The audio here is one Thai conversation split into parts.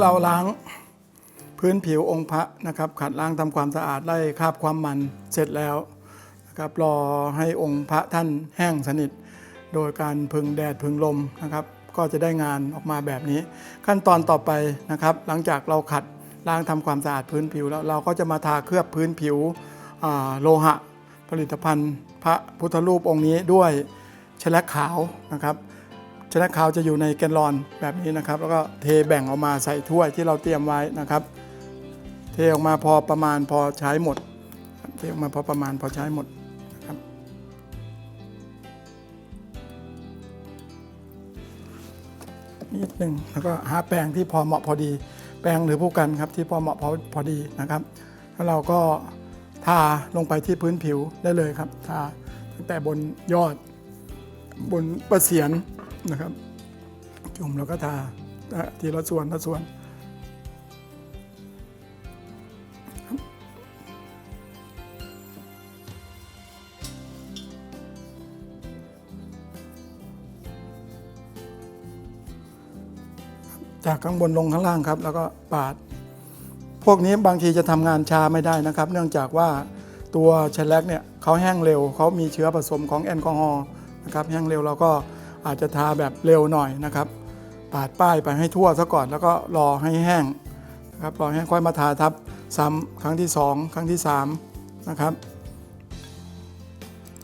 เราล้างพื้นผิวองค์พระนะครับ ขัดล้างทำความสะอาดไล่คราบความมันเสร็จแล้วนะครับรอให้องค์พระท่านแห้งสนิท โดยการพึงแดดพึงลมนะครับ ก็จะได้งานออกมาแบบนี้ ขั้นตอนต่อไปนะครับ หลังจากเราขัดล้างทำความสะอาดพื้นผิวแล้วเราก็จะมาทาเคลือบพื้นผิวโลหะ ผลิตภัณฑ์ พระพุทธรูปองค์นี้ด้วยแฉลกขาวนะครับ ชนะขาวจะอยู่ในแกนลอนแบบนี้นะครับ แล้วก็เทแบ่งออกมาใส่ถ้วยที่เราเตรียมไว้นะครับ เทออกมาพอประมาณพอใช้หมด เทออกมาพอประมาณพอใช้หมดนะครับ นิดหนึ่งแล้วก็หาแปรงที่พอเหมาะพอดี แปรงหรือผู้กันครับที่พอเหมาะพอพอดีนะครับ แล้วเราก็ทาลงไปที่พื้นผิวได้เลยครับ ทาตั้งแต่บนยอดบนประเสียน นะครับจุ่มแล้วก็ทาทีละส่วนละส่วน จากข้างบนลงข้างล่างครับ แล้วก็ปาด พวกนี้บางทีจะทำงานชาไม่ได้นะครับ เนื่องจากว่าตัวแชลแลกเนี่ยเขาแห้งเร็วเขามีเชื้อผสมของแอลกอฮอล์นะครับแห้งเร็วเราก็ อาจจะทาแบบเร็วหน่อยนะครับ ปาดป้ายไปให้ทั่วซะก่อน แล้วก็รอให้แห้งนะครับรอให้แห้งค่อยมาทาทับซ้ำครั้งที่ 2 ครั้งที่3นะครับ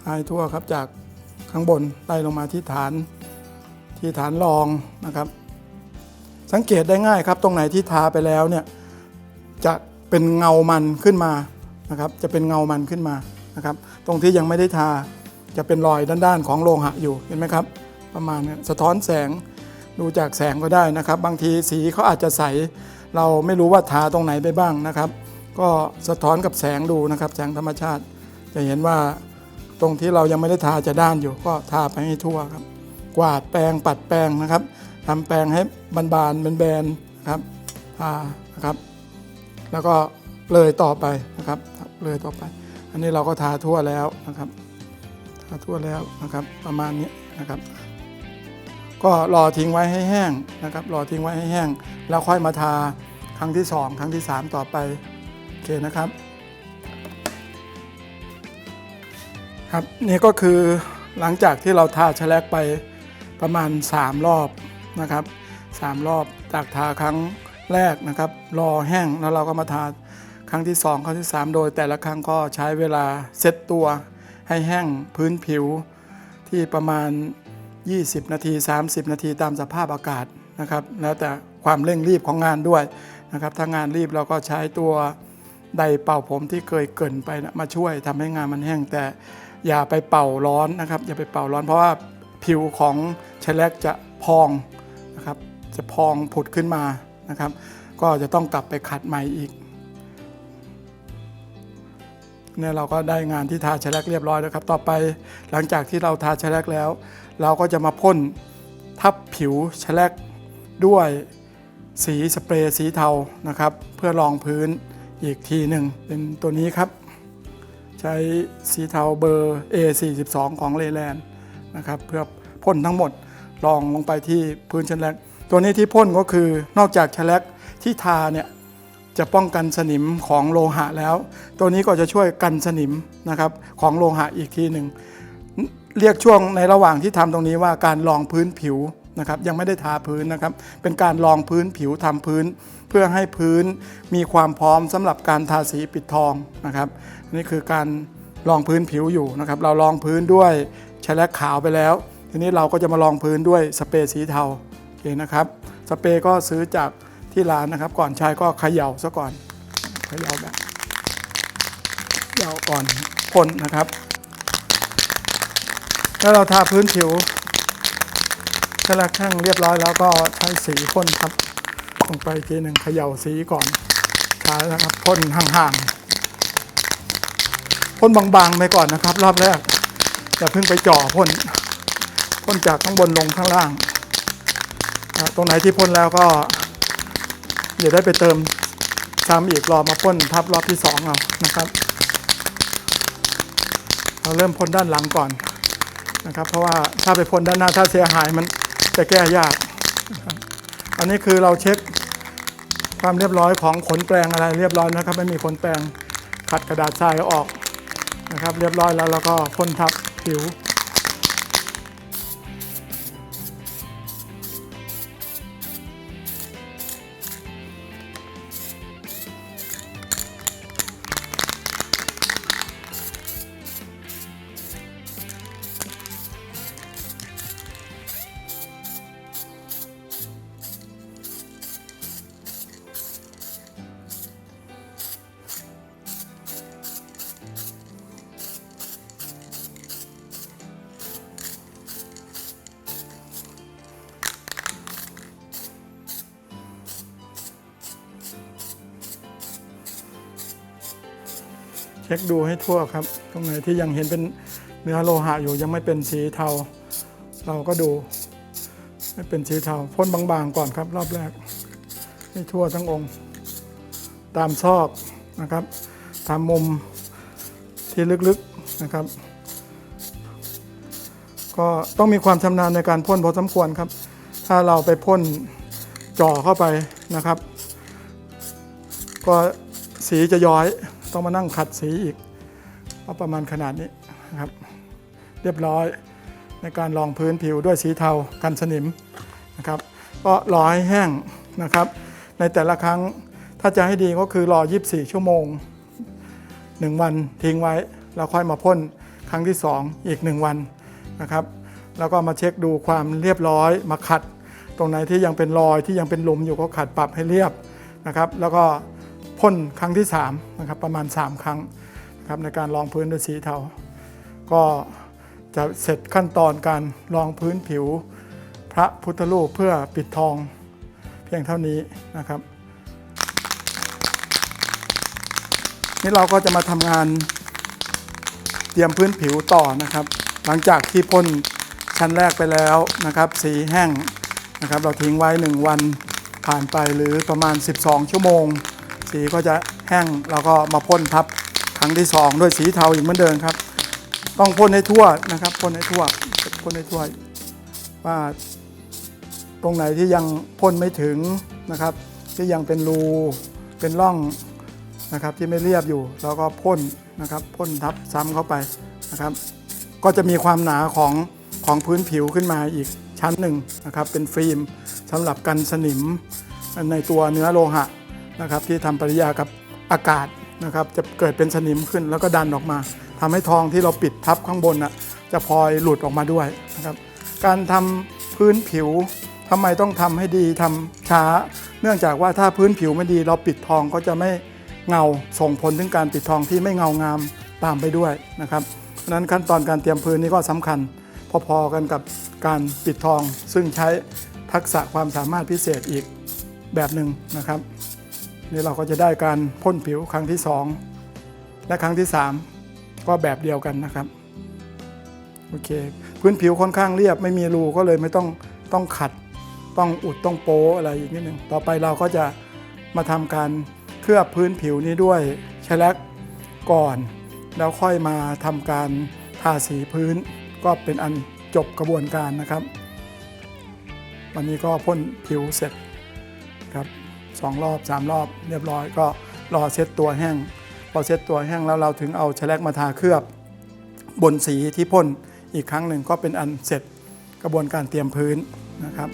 ทาให้ทั่วครับจากข้างบนไล่ลงมาที่ฐานที่ฐานรองนะครับ สังเกตได้ง่ายครับ ตรงไหนที่ทาไปแล้วเนี่ยจะเป็นเงามันขึ้นมานะครับ จะเป็นเงามันขึ้นมานะครับ ตรงที่ยังไม่ได้ทาจะเป็นรอยด้านๆของโลหะอยู่เห็นไหมครับ ประมาณนี้สะท้อนแสงดูจากแสงก็ได้นะครับ บางทีสีเขาอาจจะใส เราไม่รู้ว่าทาตรงไหนไปบ้างนะครับ ก็สะท้อนกับแสงดูนะครับ แสงธรรมชาติ จะเห็นว่าตรงที่เรายังไม่ได้ทาจะด้านอยู่ ก็ทาไปให้ทั่วครับ กวาดแปรงปัดแปรงนะครับทำแปรงให้บานๆแบนๆนะครับทานะครับ แล้วก็เลยต่อไปนะครับเลยต่อไป อันนี้เราก็ทาทั่วแล้วนะครับ ทาทั่วแล้วนะครับ ประมาณนี้นะครับ ก็รอทิ้งไว้ให้แห้งนะครับ รอทิ้งไว้ให้แห้ง แล้วค่อยมาทาครั้งที่ 2 ครั้งที่ 3 ต่อไปโอเคนะครับครับนี่ก็คือหลังจากที่เราทาแฉลกไปประมาณ 3 รอบนะครับ 3 รอบจากทาครั้งแรกนะครับ รอแห้งแล้วเราก็มาทาครั้งที่ 2 ครั้งที่ 3 โดย แต่ละครั้งก็ใช้เวลาเซตตัวให้แห้งพื้นผิวที่ประมาณ 20 นาที 30 นาทีตามสภาพอากาศนะครับแล้วแต่ความเร่งรีบของงานด้วยนะครับถ้างานรีบเราก็ใช้ตัวไดเป่าผมที่เคยเกินไปนะมาช่วยทำให้งานมันแห้งแต่อย่าไปเป่าร้อนนะครับ อย่าไปเป่าร้อนเพราะว่าผิวของแฉลกจะพองนะครับจะพองผุดขึ้นมานะครับ ก็จะต้องกลับไปขัดใหม่อีก เนี่ยเราก็ได้งานที่ทาแฉลกเรียบร้อยแล้วครับ ต่อไปหลังจากที่เราทาแฉลกแล้ว เราก็จะมาพ่นทับผิวแฉลกด้วยสีสเปรย์สีเทานะครับ เพื่อรองพื้นอีกทีหนึ่งเป็นตัวนี้ครับ ใช้สีเทาเบอร์ A42 ของเลแลนนะครับเพื่อพ่นทั้งหมดรองลงไปที่พื้นแฉลกตัวนี้ที่พ่นก็คือนอกจากแฉลกที่ทาเนี่ย จะป้องกันสนิมของโลหะแล้ว ตัวนี้ก็จะช่วยกันสนิมนะครับของโลหะอีกทีหนึ่งเรียกช่วงในระหว่างที่ทำตรงนี้ว่าการรองพื้นผิวนะครับยังไม่ได้ทาพื้นนะครับ เป็นการรองพื้นผิวทำพื้น เพื่อให้พื้นมีความพร้อมสำหรับการทาสีปิดทองนะครับนี่คือการรองพื้นผิวอยู่นะครับ เรารองพื้นด้วยแฉลกขาวไปแล้ว ทีนี้เราก็จะมารองพื้นด้วยสเปรย์สีเทาโอเคนะครับสเปรย์ก็ซื้อจาก ที่ร้านนะครับ ก่อนใช้ก็เขย่าซะก่อนเขย่าแบบเขย่าก่อนพ่นนะครับแล้วเราทาพื้นผิวฉลักข้างเรียบร้อยแล้วก็ใช้สีพ่นครับลงไปทีหนึ่งเขย่าสีก่อนทานะครับพ่นห่างๆพ่นบางๆไปก่อนนะครับ รอบแรกอย่าเพิ่งไปจ่อพ่นพ่นจากข้างบนลงข้างล่าง ตรงไหนที่พ่นแล้วก็ อย่าได้ไปเติมซ้ำอีกรอมาพ่นทับรอบที่สองเอานะครับ เราเริ่มพ่นด้านหลังก่อนนะครับ เพราะว่าถ้าไปพ่นด้านหน้าถ้าเสียหายมันจะแก้ยาก อันนี้คือเราเช็คความเรียบร้อยของขนแปรงอะไรเรียบร้อยนะครับ ไม่มีขนแปรงขัดกระดาษทรายออกนะครับ เรียบร้อยแล้วแล้วก็พ่นทับผิว เช็คดูให้ทั่วครับ ตรงไหนที่ยังเห็นเป็นเนื้อโลหะอยู่ยังไม่เป็นสีเทา เราก็ดูให้เป็นสีเทาพ่นบางๆก่อนครับรอบแรก ให้ทั่วทั้งองค์ ตามซอกนะครับตามมุมที่ลึกๆนะครับ ก็ต้องมีความชำนาญในการพ่นพอสมควรครับ ถ้าเราไปพ่นจ่อเข้าไปนะครับ ก็สีจะย้อย ต้องมานั่งขัดสีอีกก็ประมาณขนาดนี้นะครับ เรียบร้อยในการรองพื้นผิวด้วยสีเทากันสนิมนะครับ ก็รอให้แห้งนะครับ ในแต่ละครั้งถ้าจะให้ดีก็คือรอ 24 ชั่วโมง 1 วันทิ้งไว้ แล้วค่อยมาพ่นครั้งที่ 2 อีก 1 วันนะครับ แล้วก็มาเช็คดูความเรียบร้อยมาขัด ตรงไหนที่ยังเป็นรอยที่ยังเป็นหลุมอยู่ก็ขัดปรับให้เรียบนะครับ แล้วก็ พ่นครั้งที่3นะครับประมาณ 3 ครั้งนะครับในการรองพื้นด้วยสีเทา ก็จะเสร็จขั้นตอนการรองพื้นผิว พระพุทธรูปเพื่อปิดทองเพียงเท่านี้นะครับ นี่เราก็จะมาทำงานเตรียมพื้นผิวต่อนะครับ หลังจากที่พ่นชั้นแรกไปแล้วนะครับ สีแห้งนะครับ เราทิ้งไว้ 1 วันผ่านไปหรือประมาณ 12 ชั่วโมง สีก็จะแห้งเราก็มาพ่นทับครั้งที่2ด้วยสีเทาอีกเหมือนเดิมครับ ต้องพ่นให้ทั่วนะครับพ่นให้ทั่วพ่นให้ทั่วว่าตรงไหนที่ยังพ่นไม่ถึงนะครับ ที่ยังเป็นรูเป็นร่องนะครับที่ไม่เรียบอยู่เราก็พ่นนะครับพ่นทับซ้ำเข้าไปนะครับ ก็จะมีความหนาของของพื้นผิวขึ้นมาอีกชั้นหนึ่งนะครับ เป็นฟิล์มสำหรับกันสนิมในตัวเนื้อโลหะ นะครับที่ทำปฏิกิริยากับอากาศนะครับจะเกิดเป็นสนิมขึ้นแล้วก็ดันออกมาทำให้ทองที่เราปิดทับข้างบนน่ะจะพลอยหลุดออกมาด้วยนะครับการทำพื้นผิวทำไมต้องทำให้ดีทำช้า เนื่องจากว่าถ้าพื้นผิวไม่ดีเราปิดทองก็จะไม่เงาส่งผลถึงการปิดทองที่ไม่เงางามตามไปด้วยนะครับเพราะนั้นขั้นตอนการเตรียมพื้นนี่ก็สำคัญ พอๆกันกับการปิดทอง ซึ่งใช้ทักษะความสามารถพิเศษอีกแบบหนึ่งนะครับ นี่เราก็จะได้การพ่นผิวครั้งที่ 2 และครั้งที่ 3 ก็แบบเดียวกันนะครับโอเคพื้นผิวค่อนข้างเรียบไม่มีรูก็เลยไม่ต้องต้องขัด ต้องอุดต้องโป๊อะไรอีกนิดหนึ่งต่อไปเราก็จะมาทำการเคลือบพื้นผิวนี้ด้วยแชลักก่อน แล้วค่อยมาทำการทาสีพื้น ก็เป็นอันจบกระบวนการนะครับ วันนี้ก็พ่นผิวเสร็จครับ สองรอบสามรอบเรียบร้อยก็รอเซ็ตตัวแห้ง พอเซ็ตตัวแห้งแล้วเราถึงเอาแฉลกมาทาเคลือบ บนสีที่พ่นอีกครั้งหนึ่งก็เป็นอันเสร็จกระบวนการเตรียมพื้นนะครับ